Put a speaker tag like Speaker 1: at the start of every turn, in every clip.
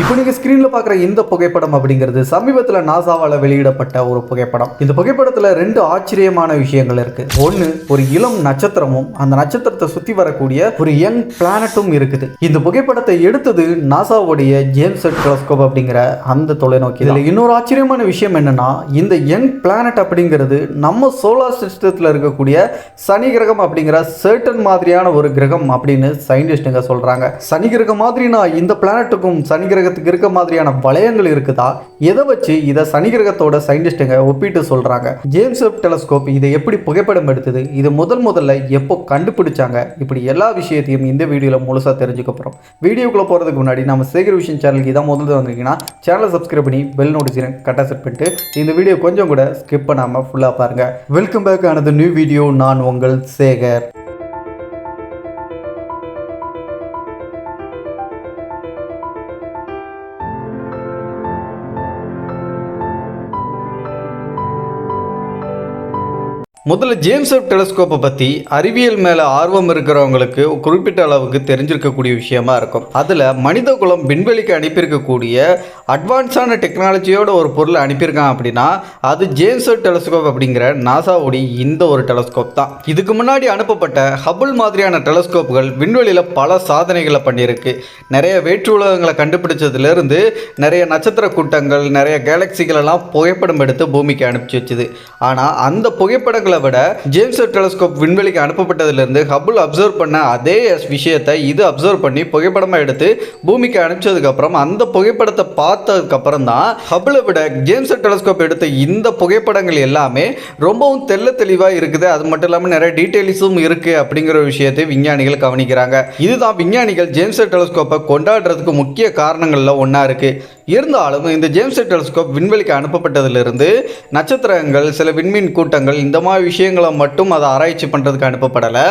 Speaker 1: இப்போ நீங்கள் ஸ்க்ரீனில் பார்க்குற இந்த புகைப்படம் அப்படிங்கிறது சமீபத்தில் நாசாவால் வெளியிடப்பட்ட ஒரு புகைப்படம். இந்த புகைப்படத்தில் ரெண்டு ஆச்சரியமான விஷயங்கள் இருக்கு. ஒன்று ஒரு இளம் நட்சத்திரமும் அந்த நட்சத்திரத்தை சுற்றி வரக்கூடிய ஒரு யங் பிளானட்டும் இருக்குது. இந்த புகைப்படத்தை எடுத்தது நாசாவுடைய ஜேம்ஸ் டெலஸ்கோப் அப்படிங்கிற அந்த தொலைநோக்கி இதில் இன்னொரு ஆச்சரியமான விஷயம் என்னன்னா இந்த யங் பிளானட் அப்படிங்கிறது நம்ம சோலார் சிஸ்டத்தில் இருக்கக்கூடிய சனி கிரகம் அப்படிங்கிற சர்டன் மாதிரியான ஒரு கிரகம் அப்படின்னு சயின்டிஸ்ட்டுங்க சொல்றாங்க. சனி கிரகம் மாதிரினா இந்த பிளானட்டுக்கும் சனி கிரகத்துக்கு இருக்க மாதிரியான வளையங்கள் இருக்குதா? எதை வச்சு இதை சனி கிரகத்தோட சயின்டிஸ்ட்டுங்க ஒப்பிட்டு சொல்கிறாங்க ஜேம்ஸ் வெப் டெலஸ்கோப் இதை எப்படி புகைப்படம் எடுத்தது? இது முதல் முதல்ல எப்போ கண்டுபிடிச்சாங்க? இப்படி எல்லா விஷயத்தையும் இந்த வீடியோவில் முழுசாக தெரிஞ்சுக்க போகிறோம் வீடியோக்குள்ளே போகிறதுக்கு முன்னாடி நம்ம சேகர் விஷயம் சேனலுக்கு இதான் முதல்ல வந்திருக்கீங்கன்னா சேனலை சப்ஸ்கிரைப் பண்ணி பெல் நோட்டிஃபிகேஷன் கட்டாக செட் பண்ணிட்டு இந்த வீடியோ கொஞ்சம் கூட ஸ்கிப் பண்ணாமல் ஃபுல்லாக பாருங்கள் வெல்கம் பேக் ஆனது நியூ வீடியோ நான் உங்கள் சேகர். முதல்ல ஜேம்ஸ் வெப் டெலஸ்கோப்பை பற்றி அறிவியல் மேலே ஆர்வம் இருக்கிறவங்களுக்கு குறிப்பிட்ட அளவுக்கு தெரிஞ்சிருக்கக்கூடிய விஷயமா இருக்கும். அதில் மனித குலம் விண்வெளிக்கு அனுப்பியிருக்கக்கூடிய அட்வான்ஸான டெக்னாலஜியோட ஒரு பொருளை அனுப்பியிருக்கான் அப்படின்னா அது ஜேம்ஸ் வெப் டெலஸ்கோப் அப்படிங்கிற நாசாவுடைய இந்த ஒரு டெலஸ்கோப் தான். இதுக்கு முன்னாடி அனுப்பப்பட்ட ஹபுல் மாதிரியான டெலஸ்கோப்புகள் விண்வெளியில் பல சாதனைகளை பண்ணியிருக்கு. நிறைய வேற்று உலகங்களை கண்டுபிடிச்சதுலேருந்து நிறைய நட்சத்திர கூட்டங்கள் நிறைய கேலக்சிகளெல்லாம் புகைப்படம் எடுத்து பூமிக்கு அனுப்பிச்சு வச்சுது. ஆனால் அந்த புகைப்படங்கள் விட ஜேம்ஸ் டெலஸ்கோப் விண்வெளிக்கு அனுப்பப்பட்டதிலிருந்து ஹபுல் அப்சர்வ் பண்ண அதே விஷயத்தை இது அப்சர்வ் பண்ணி புகைப்படமாக எடுத்து பூமிக்கு அனுப்பிச்சதுக்கப்புறம் அந்த புகைப்படத்தை பார்த்ததுக்கப்புறம் தான் ஹபுளை விட ஜேம்ஸ் டெலஸ்கோப் எடுத்த இந்த புகைப்படங்கள் எல்லாமே ரொம்பவும் தெள்ள தெளிவாக இருக்குது. அது மட்டும் இல்லாமல் நிறைய டீட்டெயில்ஸும் இருக்குது அப்படிங்கிற ஒரு விஷயத்தை விஞ்ஞானிகள் கவனிக்கிறாங்க. இதுதான் விஞ்ஞானிகள் ஜேம்ஸ் டெலஸ்கோப்பை கொண்டாடுறதுக்கு முக்கிய காரணங்களில் ஒன்றா இருக்குது இருந்தாலும் இந்த ஜேம்ஸ் வெப் டெலஸ்கோப் விண்வெளிக்கு அனுப்பப்பட்டதிலிருந்து நட்சத்திரங்கள் சில விண்மீன் கூட்டங்கள் இந்த மாதிரி விஷயங்களை மட்டும் அதை ஆராய்ச்சி பண்ணுறதுக்கு அனுப்பப்படலை.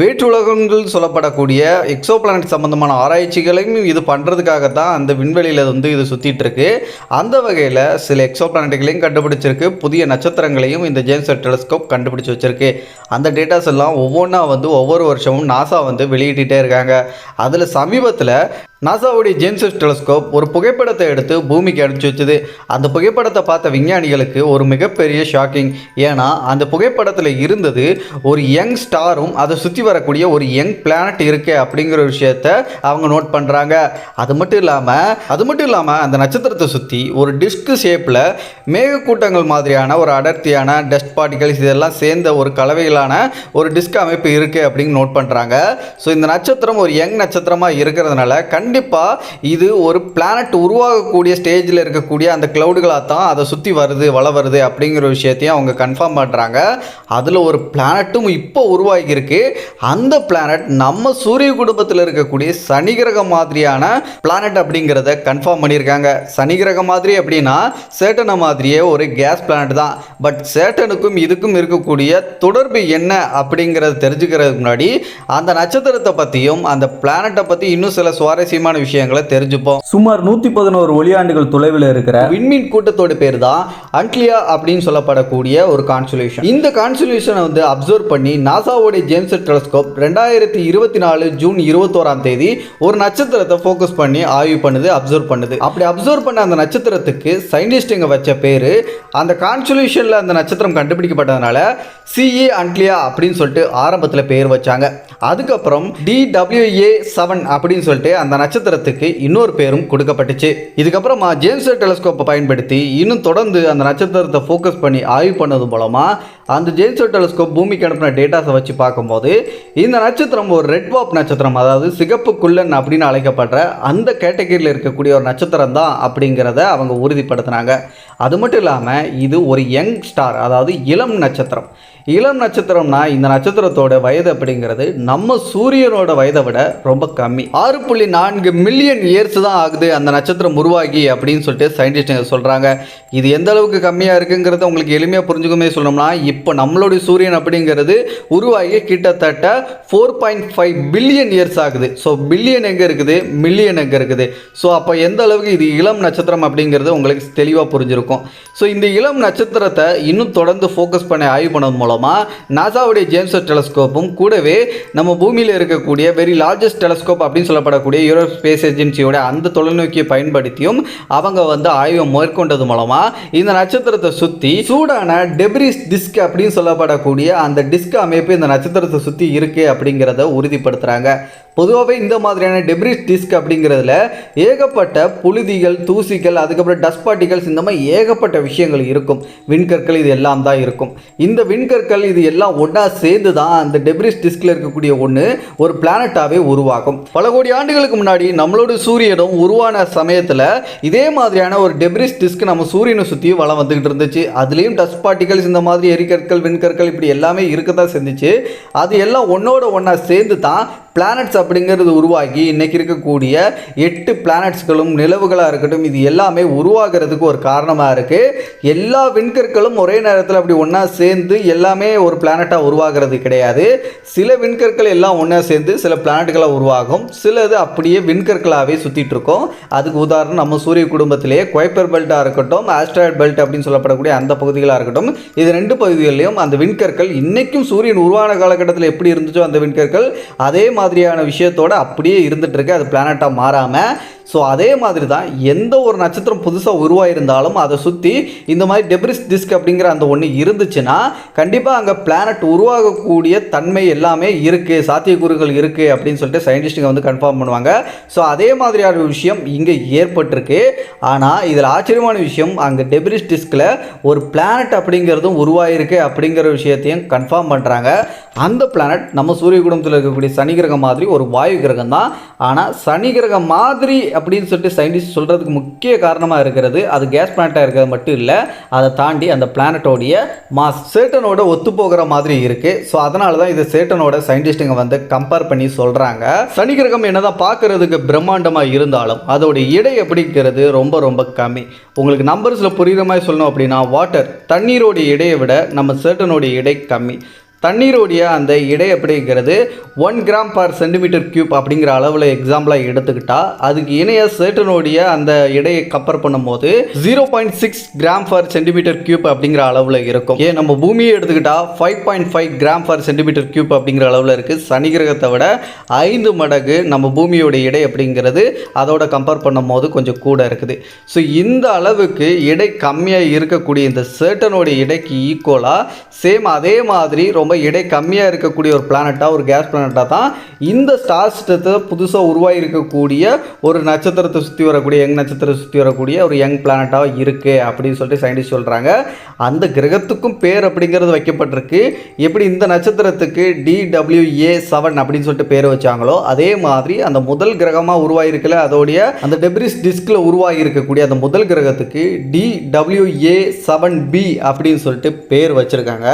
Speaker 1: வேற்றுலகங்கள் சொல்லப்படக்கூடிய எக்ஸோ பிளானட் சம்பந்தமான ஆராய்ச்சிகளையும் இது பண்ணுறதுக்காக தான் அந்த விண்வெளியில் வந்து இது சுற்றிட்டு இருக்கு அந்த வகையில் சில எக்ஸோ பிளானட்டுகளையும் கண்டுபிடிச்சிருக்கு. புதிய நட்சத்திரங்களையும் இந்த ஜேம்ஸ் வெப் டெலஸ்கோப் கண்டுபிடிச்சு வச்சிருக்கு. அந்த டேட்டாஸ் எல்லாம் ஒவ்வொன்றா வந்து ஒவ்வொரு வருஷமும் நாசா வந்து வெளியிட்டுட்டே இருக்காங்க. அதில் சமீபத்தில் நாசாவுடைய ஜேம்ஸ் டெலஸ்கோப் ஒரு புகைப்படத்தை எடுத்து பூமிக்கு அனுப்பிச்சு வச்சுது. அந்த புகைப்படத்தை பார்த்த விஞ்ஞானிகளுக்கு ஒரு மிகப்பெரிய ஷாக்கிங். ஏன்னா அந்த புகைப்படத்தில் இருந்தது ஒரு யங் ஸ்டாரும் அதை சுற்றி வரக்கூடிய ஒரு யங் பிளானட் இருக்குது அப்படிங்கிற ஒரு விஷயத்த அவங்க நோட் பண்ணுறாங்க அது மட்டும் இல்லாமல் அது மட்டும் இல்லாமல் அந்த நட்சத்திரத்தை சுற்றி ஒரு டிஸ்க் ஷேப்பில் மேகக்கூட்டங்கள் மாதிரியான ஒரு அடர்த்தியான டஸ்ட் பார்ட்டிகல்ஸ் இதெல்லாம் சேர்ந்த ஒரு கலவையிலான ஒரு டிஸ்க் அமைப்பு இருக்குது அப்படின்னு நோட் பண்ணுறாங்க ஸோ இந்த நட்சத்திரம் ஒரு யங் நட்சத்திரமாக இருக்கிறதுனால கண் கண்டிப்பாக இது ஒரு பிளானட் உருவாகக்கூடிய ஸ்டேஜில் இருக்கக்கூடிய அந்த க்ளவுடுகளாக தான் அதை சுற்றி வருது வள வருது அப்படிங்கிற விஷயத்தையும் அவங்க கன்ஃபார்ம் பண்ணுறாங்க அதில் ஒரு பிளானட்டும் இப்போ உருவாகியிருக்கு. அந்த பிளானட் நம்ம சூரிய குடும்பத்தில் இருக்கக்கூடிய சனி கிரகம் மாதிரியான பிளானட் அப்படிங்கிறத கன்ஃபார்ம் பண்ணியிருக்காங்க. சனி கிரகம் மாதிரி அப்படின்னா சேட்டனை மாதிரியே ஒரு கேஸ் பிளானட் தான். பட் சேட்டனுக்கும் இதுக்கும் இருக்கக்கூடிய தொடர்பு என்ன அப்படிங்கிறத தெரிஞ்சுக்கிறதுக்கு முன்னாடி அந்த நட்சத்திரத்தை பற்றியும் அந்த பிளானட்டை பற்றி இன்னும் சில சுவாரஸ்யமான விஷயங்களை தெரிஞ்சுப்போம். சுமார் நூற்றி பதினோரு ஒளியாண்டுகள் தொலைவில் இருக்கிற விண்மீன் கூட்டத்தோட பேர் தான் அன்ட்லியா அப்படின்னு சொல்லப்படக்கூடிய ஒரு கான்சுலேஷன் இந்த கான்சுலேஷனை வந்து அப்சர்வ் பண்ணி நாசாவோடைய ஜேம்ஸ் டெலஸ்கோப் ரெண்டாயிரத்தி இருபத்தி நாலு ஜூன் இருபத்தோராம் தேதி ஒரு நட்சத்திரத்தை ஃபோக்கஸ் பண்ணி ஆய்வு பண்ணுது அப்சர்வ் பண்ணுது. அப்படி அப்சர்வ் பண்ண அந்த நட்சத்திரத்துக்கு சயின்டிஸ்ட்டுங்க வச்ச பேர். அந்த கான்சுலேஷனில் அந்த நட்சத்திரம் கண்டுபிடிக்கப்பட்டதுனால சிஏ அன்ட்லியா அப்படின்னு சொல்லிட்டு ஆரம்பத்தில் பேர் வச்சாங்க. அதுக்கப்புறம் டிடபிள்யூஏ செவன் அப்படின்னு சொல்லிட்டு அந்த நட்சத்திரத்துக்கு இன்னொரு பேரும் கொடுக்கப்பட்டுச்சு. இதுக்கப்புறமா ஜேம்ஸ் டெலஸ்கோப்பை பயன்படுத்தி இன்னும் தொடர்ந்து அந்த நட்சத்திரத்தை ஃபோக்கஸ் பண்ணி ஆய்வு பண்ணது மூலமாக அந்த ஜேம்ஸ் டெலஸ்கோப் பூமிக்கு அனுப்பின டேட்டாஸை வச்சு பார்க்கும்போது இந்த நட்சத்திரம் ஒரு ரெட் வாப் நட்சத்திரம் அதாவது சிகப்பு குள்ளன் அப்படின்னு அழைக்கப்படுற அந்த கேட்டகரியில் இருக்கக்கூடிய ஒரு நட்சத்திரம் தான் அப்படிங்கிறத அவங்க உறுதிப்படுத்தினாங்க. அது மட்டும் இல்லாமல் இது ஒரு யங் ஸ்டார் அதாவது இளம் நட்சத்திரம். இளம் நட்சத்திரம்னா இந்த நட்சத்திரத்தோட வயது அப்படிங்கிறது நம்ம சூரியனோட வயதை விட ரொம்ப கம்மி. ஆறு புள்ளி நான்கு மில்லியன் இயர்ஸ் தான் ஆகுது அந்த நட்சத்திரம் உருவாகி அப்படின்னு சொல்லிட்டு சயின்டிஸ்ட்டுங்க சொல்கிறாங்க இது எந்த அளவுக்கு கம்மியாக இருக்குங்கிறத உங்களுக்கு எளிமையாக புரிஞ்சுக்கமே சொல்லணும்னா இப்போ நம்மளுடைய சூரியன் அப்படிங்கிறது உருவாகி கிட்டத்தட்ட four point five billion years ஆகுது. ஸோ பில்லியன் எங்கே இருக்குது? மில்லியன் எங்கே இருக்குது? ஸோ அப்போ எந்த அளவுக்கு இது இளம் நட்சத்திரம் அப்படிங்கிறது உங்களுக்கு தெளிவாக புரிஞ்சிருக்கும். ஸோ இந்த இளம் நட்சத்திரத்தை இன்னும் தொடர்ந்து ஃபோக்கஸ் பண்ணி ஆய்வு பண்ணது மூலம் மூலமாக நாசாவுடைய ஜேம்ஸ் டெலஸ்கோப்பும் கூடவே நம்ம பூமியில் இருக்கக்கூடிய வெரி லார்ஜஸ்ட் டெலஸ்கோப் அப்படின்னு சொல்லப்படக்கூடிய யூரோப் ஸ்பேஸ் ஏஜென்சியோட அந்த தொலைநோக்கியை பயன்படுத்தியும் அவங்க வந்து ஆய்வை மேற்கொண்டது மூலமாக இந்த நட்சத்திரத்தை சுற்றி சூடான டெப்ரிஸ் டிஸ்க் அப்படின்னு சொல்லப்படக்கூடிய அந்த டிஸ்க் அமைப்பு இந்த நட்சத்திரத்தை சுற்றி இருக்குது அப்படிங்கிறத உறுதிப்படுத்துகிறாங்க பொதுவாகவே இந்த மாதிரியான டெப்ரிஸ் டிஸ்க் அப்படிங்கிறதுல ஏகப்பட்ட புழுதிகள் தூசிகள் அதுக்கப்புறம் டஸ்ட் பார்ட்டிகல்ஸ் இந்த மாதிரி ஏகப்பட்ட விஷயங்கள் இருக்கும். விண்கற்கள் இது எல்லாம் தான் இருக்கும். இந்த விண்கற்கள் இது எல்லாம் ஒன்றா சேர்ந்து தான் அந்த டெப்ரிஸ் டிஸ்கில் இருக்கக்கூடிய ஒன்று ஒரு பிளானட்டாகவே உருவாகும். பல கோடி ஆண்டுகளுக்கு முன்னாடி நம்மளோட சூரியனும் உருவான சமயத்தில் இதே மாதிரியான ஒரு டெப்ரிஸ் டிஸ்க் நம்ம சூரியனை சுற்றி வளம் வந்துக்கிட்டு இருந்துச்சு. அதுலேயும் டஸ்ட் பார்ட்டிகல்ஸ் இந்த மாதிரி எரிக்கற்கள் விண்கற்கள் இப்படி எல்லாமே இருக்க தான் செஞ்சிச்சு. அது எல்லாம் ஒன்றோட ஒன்றா சேர்ந்து தான் பிளானட்ஸ் அப்படிங்கிறது உருவாகி இன்றைக்கி இருக்கக்கூடிய எட்டு பிளானட்ஸ்களும் நிலவுகளாக இருக்கட்டும் இது எல்லாமே உருவாகிறதுக்கு ஒரு காரணமாக இருக்குது எல்லா விண்கற்களும் ஒரே நேரத்தில் அப்படி ஒன்றா சேர்ந்து எல்லாமே ஒரு பிளானட்டாக உருவாகிறது கிடையாது. சில விண்கற்கள் எல்லாம் ஒன்றா சேர்ந்து சில பிளானட்களாக உருவாகும். சிலது அப்படியே விண்கற்களாகவே சுற்றிட்டு இருக்கும். அதுக்கு உதாரணம் நம்ம சூரிய குடும்பத்திலேயே குவைப்பர் பெல்ட்டாக இருக்கட்டும் ஆஸ்ட்ராய்ட் பெல்ட் அப்படின்னு சொல்லப்படக்கூடிய அந்த பகுதிகளாக இருக்கட்டும் இது ரெண்டு பகுதிகளிலும் அந்த விண்கற்கள் இன்றைக்கும் சூரியன் உருவான காலகட்டத்தில் எப்படி இருந்துச்சோ அந்த விண்கற்கள் அதே மாதிரி மாதிரியான விஷயத்தோட அப்படியே இருந்துட்டு அது பிளானட்டாக மாறாமல் ஸோ அதே மாதிரி தான் எந்த ஒரு நட்சத்திரம் புதுசாக உருவாயிருந்தாலும் அதை சுற்றி இந்த மாதிரி டெப்ரிஸ் டிஸ்க் அப்படிங்கிற அந்த ஒன்று இருந்துச்சுன்னா கண்டிப்பாக அங்கே பிளானட் உருவாகக்கூடிய தன்மை எல்லாமே இருக்குது சாத்தியக்கூறுகள் இருக்குது அப்படின்னு சொல்லிட்டு சயின்டிஸ்ட்டுங்க வந்து கன்ஃபார்ம் பண்ணுவாங்க. ஸோ அதே மாதிரியான ஒரு விஷயம் இங்கே ஏற்பட்டிருக்கு. ஆனால் இதில் ஆச்சரியமான விஷயம் அங்கே டெப்ரிஸ் டிஸ்கில் ஒரு பிளானட் அப்படிங்கிறதும் உருவாயிருக்கு அப்படிங்கிற விஷயத்தையும் கன்ஃபார்ம் பண்ணுறாங்க அந்த பிளானட் நம்ம சூரிய குடும்பத்தில் இருக்கக்கூடிய சனி கிரகம் மாதிரி ஒரு வாயு கிரகம் தான் ஆனால் சனி கிரகம் மாதிரி அப்படின்னு சொல்லிட்டு சயின்டிஸ்ட் சொல்கிறதுக்கு முக்கிய காரணமாக இருக்கிறது அது கேஸ் பிளான்ட்டாக இருக்கிறது மட்டும் இல்லை அதை தாண்டி அந்த பிளானட்டோடைய மாஸ் சேட்டனோட ஒத்து போகிற மாதிரி இருக்குது ஸோ அதனால தான் இது சேட்டனோட சயின்டிஸ்ட்டுங்க வந்து கம்பேர் பண்ணி சொல்கிறாங்க சனி கிரகம் என்னதான் பார்க்கறதுக்கு பிரம்மாண்டமாக இருந்தாலும் அதோட இடை எப்படிங்கிறது ரொம்ப ரொம்ப கம்மி. உங்களுக்கு நம்பர்ஸில் புரிகிற மாதிரி சொல்லணும் அப்படின்னா வாட்டர் தண்ணீரோடைய இடையை விட நம்ம சேட்டனோடைய இடை கம்மி. தண்ணீருடைய அந்த இடை அப்படிங்கிறது one gram per centimetre cube அப்படிங்கிற அளவில் எக்ஸாம்பிளாக எடுத்துக்கிட்டால் அதுக்கு இணைய சேட்டனுடைய அந்த இடையை கம்பேர் பண்ணும்போது zero point six gram per centimetre cube அப்படிங்கிற அளவில் இருக்கும். ஏன் நம்ம பூமியை எடுத்துக்கிட்டால் five point five gram per centimetre cube அப்படிங்கிற அளவில் இருக்குது சனி கிரகத்தை விட ஐந்து மடங்கு நம்ம பூமியோட இடை அப்படிங்கிறது அதோட கம்பேர் பண்ணும்போது கொஞ்சம் கூட இருக்குது. ஸோ இந்த அளவுக்கு இடை கம்மியாக இருக்கக்கூடிய இந்த சேட்டனோட இடைக்கு ஈக்குவலாக சேம் அதே மாதிரி ரொம்ப எடை கம்மியாக இருக்கக்கூடிய ஒரு பிளானட்டாக ஒரு கேஸ் பிளானட்டாக தான் இந்த ஸ்டார் சிஸ்டத்தை புதுசாக உருவாகிருக்கக்கூடிய ஒரு நட்சத்திரத்தை சுற்றி வரக்கூடிய யங் நட்சத்திரத்தை சுற்றி வரக்கூடிய ஒரு யங் பிளானட்டாக இருக்குது அப்படின்னு சொல்லிட்டு சயின்டிஸ்ட் சொல்கிறாங்க அந்த கிரகத்துக்கும் பேர் அப்படிங்கிறது வைக்கப்பட்டிருக்கு. எப்படி இந்த நட்சத்திரத்துக்கு டிடபிள்யூஏ செவன் அப்படின்னு சொல்லிட்டு பேர் வச்சாங்களோ அதே மாதிரி அந்த முதல் கிரகமாக உருவாகிருக்கல அதோடைய அந்த டெப்ரிஸ் டிஸ்கில் உருவாகி இருக்கக்கூடிய அந்த முதல் கிரகத்துக்கு டிடபிள்யூஏ செவன் பி அப்படின்னு சொல்லிட்டு பேர் வச்சுருக்காங்க.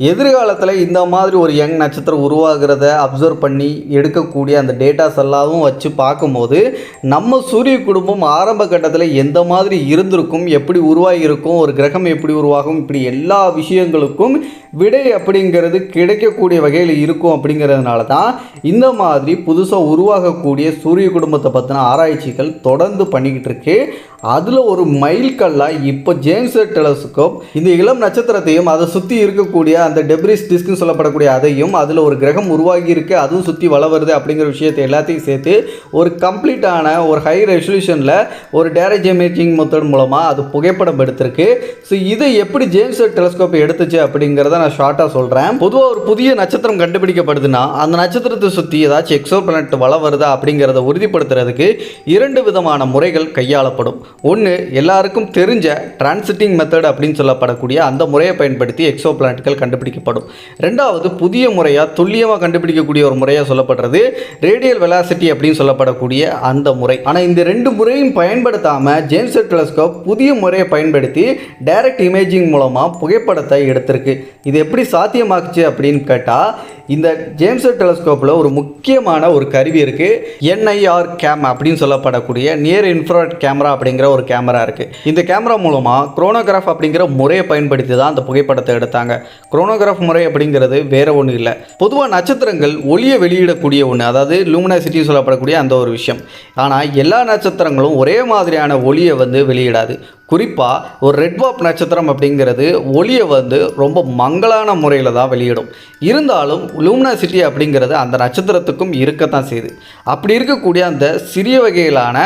Speaker 1: எதிர்காலத்தில் இந்த மாதிரி ஒரு யங் நட்சத்திரம் உருவாகிறத அப்சர்வ் பண்ணி எடுக்கக்கூடிய அந்த டேட்டாஸ் எல்லாவும் வச்சு பார்க்கும்போது நம்ம சூரிய குடும்பம் ஆரம்ப கட்டத்தில் எந்த மாதிரி இருந்திருக்கும் எப்படி உருவாகியிருக்கும் ஒரு கிரகம் எப்படி உருவாகும் இப்படி எல்லா விஷயங்களுக்கும் விடை அப்படிங்கிறது கிடைக்கக்கூடிய வகையில் இருக்கும் அப்படிங்கிறதுனால தான் இந்த மாதிரி புதுசாக உருவாகக்கூடிய சூரிய குடும்பத்தை பற்றின ஆராய்ச்சிகள் தொடர்ந்து பண்ணிக்கிட்டு இருக்கு. அதில் ஒரு மைல்கல்லாக இப்போ ஜேம்ஸ் டெலஸ்கோப் இந்த இளம் நட்சத்திரத்தையும் அதை சுற்றி இருக்கக்கூடிய அந்த டெப்ரிஸ் டிஸ்க்னு சொல்லப்படக்கூடிய அதையும் அதில் ஒரு கிரகம் உருவாகி இருக்கு அதுவும் சுற்றி வள வருது அப்படிங்கிற விஷயத்தை எல்லாத்தையும் சேர்த்து ஒரு கம்ப்ளீட்டான ஒரு ஹை ரெசல்யூஷனில் ஒரு டேரேஜ் இமேஜிங் மெத்தட் மூலமாக அது புகைப்படம் எடுத்திருக்கு. ஸோ இதை எப்படி ஜேம்ஸ் வெப் டெலஸ்கோப் எடுத்துச்சு அப்படிங்கிறத நான் ஷார்ட்டாக சொல்கிறேன் பொதுவாக ஒரு புதிய நட்சத்திரம் கண்டுபிடிக்கப்படுதுன்னா அந்த நட்சத்திரத்தை சுற்றி ஏதாச்சும் எக்ஸோ பிளானட் வள வருதா அப்படிங்கிறத உறுதிப்படுத்துறதுக்கு இரண்டு விதமான முறைகள் கையாளப்படும். ஒன்று எல்லாருக்கும் தெரிஞ்ச டிரான்சிட்டிங் மெத்தட் அப்படின்னு சொல்லப்படக்கூடிய அந்த முறையை பயன்படுத்தி எக்ஸோ பிளானட்கள் கண்டுபிடிக்கப்படும். ரெண்டாவது புதிய முறையாக துல்லியமாக கண்டுபிடிக்கக்கூடிய ஒரு முறையாக சொல்லப்படுறது ரேடியல் வெலாசிட்டி அப்படின்னு சொல்லப்படக்கூடிய அந்த முறை. ஆனால் இந்த ரெண்டு முறையும் பயன்படுத்தாமல் ஜேம்ஸ் டெலஸ்கோப் புதிய முறையை பயன்படுத்தி டைரக்ட் இமேஜிங் மூலமாக புகைப்படத்தை எடுத்திருக்கு. இது எப்படி சாத்தியமாக்குச்சு அப்படின்னு கேட்டால் இந்த ஜேம்ஸ் டெலஸ்கோப்பில் ஒரு முக்கியமான ஒரு கருவி இருக்குது என்ஐஆர் கேம் அப்படின்னு சொல்லப்படக்கூடிய நியர் இன்ஃப்ராட் கேமரா அப்படிங்கிற ஒரு கேமரா இருக்குது இந்த கேமரா மூலமாக குரோனோகிராஃப் அப்படிங்கிற முறையை பயன்படுத்தி தான் அந்த புகைப்படத்தை எடுத்தாங்க. குரோனோகிராஃப் முறை அப்படிங்கிறது வேற ஒன்றும் இல்லை. பொதுவாக நட்சத்திரங்கள் ஒளியை வெளியிடக்கூடிய ஒன்று அதாவது லூமினாசிட்டி சொல்லப்படக்கூடிய அந்த ஒரு விஷயம். ஆனால் எல்லா நட்சத்திரங்களும் ஒரே மாதிரியான ஒளியை வந்து வெளியிடாது. குறிப்பாக ஒரு ரெட்வாப் நட்சத்திரம் அப்படிங்கிறது ஒளியை வந்து ரொம்ப மங்களான முறையில் தான் வெளியிடும். இருந்தாலும் லூமினாசிட்டி அப்படிங்கிறது அந்த நட்சத்திரத்துக்கும் இருக்கத்தான் செய்யுது அப்படி இருக்கக்கூடிய அந்த சிறிய வகையிலான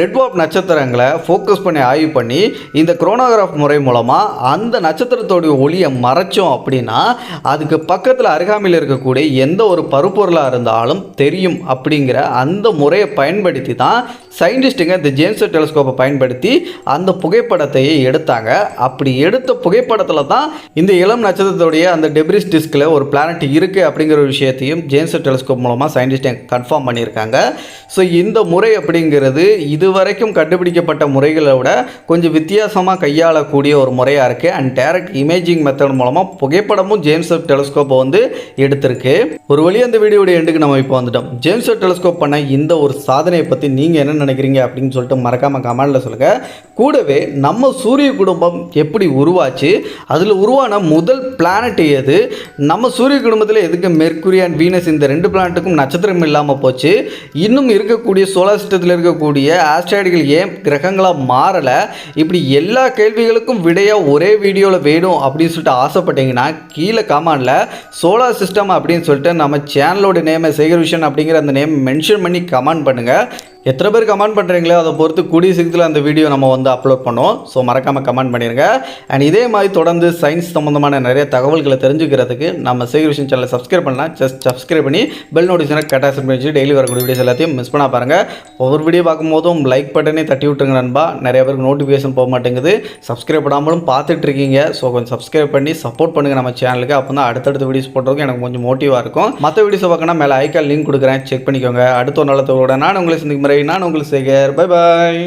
Speaker 1: ரெட்வாப் நட்சத்திரங்களை ஃபோக்கஸ் பண்ணி ஆய்வு பண்ணி இந்த குரோனோகிராஃப் முறை மூலமாக அந்த நட்சத்திரத்தோடைய ஒளியை மறைச்சோம் அப்படின்னா அதுக்கு பக்கத்தில் அருகாமையில் இருக்கக்கூடிய எந்த ஒரு பருப்பொருளாக இருந்தாலும் தெரியும் அப்படிங்கிற அந்த முறையை பயன்படுத்தி தான் சயின்டிஸ்ட்டுங்க இந்த ஜேம்ஸ் டெலிஸ்கோப்பை பயன்படுத்தி அந்த புகைப்படத்தையே எடுத்தாங்க. அப்படி எடுத்த புகைப்படத்தில் தான் இந்த இளம் நட்சத்திரத்துடைய அந்த டெப்ரிஸ் டிஸ்கில் ஒரு பிளானட் இருக்குது அப்படிங்கிற ஒரு விஷயத்தையும் ஜேம்ஸ் டெலிஸ்கோப் மூலமாக சயின்டிஸ்ட் கன்ஃபார்ம் பண்ணியிருக்காங்க. ஸோ இந்த முறை அப்படிங்கிறது இது இதுவரைக்கும் கண்டுபிடிக்கப்பட்ட முறைகளை விட கொஞ்சம் வித்தியாசமாக கையாளக்கூடிய ஒரு முறையாக இருக்குது அண்ட் டேரக்ட் இமேஜிங் மெத்தட் மூலமாக புகைப்படமும் ஜேம்ஸ் டெலிஸ்கோப்பை வந்து எடுத்திருக்கு. ஒரு வழி அந்த வீடியோடைய எண்டுக்கு நம்ம இப்போ வந்துட்டோம். ஜேம்ஸ் டெலிஸ்கோப் பண்ண இந்த ஒரு சாதனையை பற்றி நீங்கள் என்ன நினைக்கிறீங்க அப்படின்னு சொல்லிட்டு மறக்காமல் கமெண்டில் சொல்லுங்கள் கூடவே நம்ம சூரிய குடும்பம் எப்படி உருவாச்சு அதில் உருவான முதல் பிளானட் எது நம்ம சூரிய குடும்பத்தில் எதுக்கு மெர்க்குரி அண்ட் வீனஸ் இந்த ரெண்டு பிளானட்டுக்கும் நட்சத்திரம் இல்லாமல் போச்சு இன்னும் இருக்கக்கூடிய சோலார் சிஸ்டத்தில் இருக்கக்கூடிய ஆஸ்ட்ராய்டுகள் ஏன் கிரகங்களாக மாறலை? இப்படி எல்லா கேள்விகளுக்கும் விடையாக ஒரே வீடியோவில் வேணும் அப்படின்னு சொல்லிட்டு ஆசைப்பட்டீங்கன்னா கீழே கமானில் சோலார் சிஸ்டம் அப்படின்னு சொல்லிட்டு நம்ம சேனலோட நேமை சேகர் விஷன் அப்படிங்கிற அந்த நேம் மென்ஷன் பண்ணி கமெண்ட் பண்ணுங்கள் எத்தனை பேர் கமெண்ட் பண்ணுறீங்களோ அதை பொறுத்து கூடிய சீக்கிரத்தில் அந்த வீடியோ நம்ம வந்து அப்லோட் பண்ணுவோம். ஸோ மறக்காமல் கமெண்ட் பண்ணிடுங்க அண்ட் இதே மாதிரி தொடர்ந்து சயின்ஸ் சம்மந்தமான நிறைய தகவல்களை தெரிஞ்சுக்கிறதுக்கு நம்ம சேகர் சேனலை சப்ஸ்கிரைப் பண்ணலாம். ஜஸ்ட் சப்ஸ்கிரைப் பண்ணி பெல் நோட்டிஃபிகேஷனை கட்டாக செட் பண்ணி வச்சு டெய்லி வரக்கூடிய வீடியோஸ் எல்லாத்தையும் மிஸ் பண்ண பாருங்கள் ஒவ்வொரு வீடியோ பார்க்கும்போதும் லைக் பட்டனே தட்டி விட்டுருங்க நண்பா. நிறைய பேருக்கு நோட்டிஃபிகேஷன் போக மாட்டேங்குது. சப்ஸ்கிரைப் பண்ணாமலும் பார்த்துட்டு இருக்கீங்க. ஸோ கொஞ்சம் சப்ஸ்கிரைப் பண்ணி சப்போர்ட் பண்ணுங்கள் நம்ம சேனலுக்கு அப்போ தான் அடுத்தடுத்த வீடியோஸ் போடுறதுக்கு எனக்கு கொஞ்சம் மோட்டிவாக இருக்கும். மற்ற வீடியோஸை பார்க்கணும் மேலே ஐக்கால் லிங்க் கொடுக்குறேன். செக் பண்ணிக்கோங்க. அடுத்த ஒரு நல்ல நான் உங்களை சந்திக்கும் முறை நான் உங்களுக்கு சேகர். Bye bye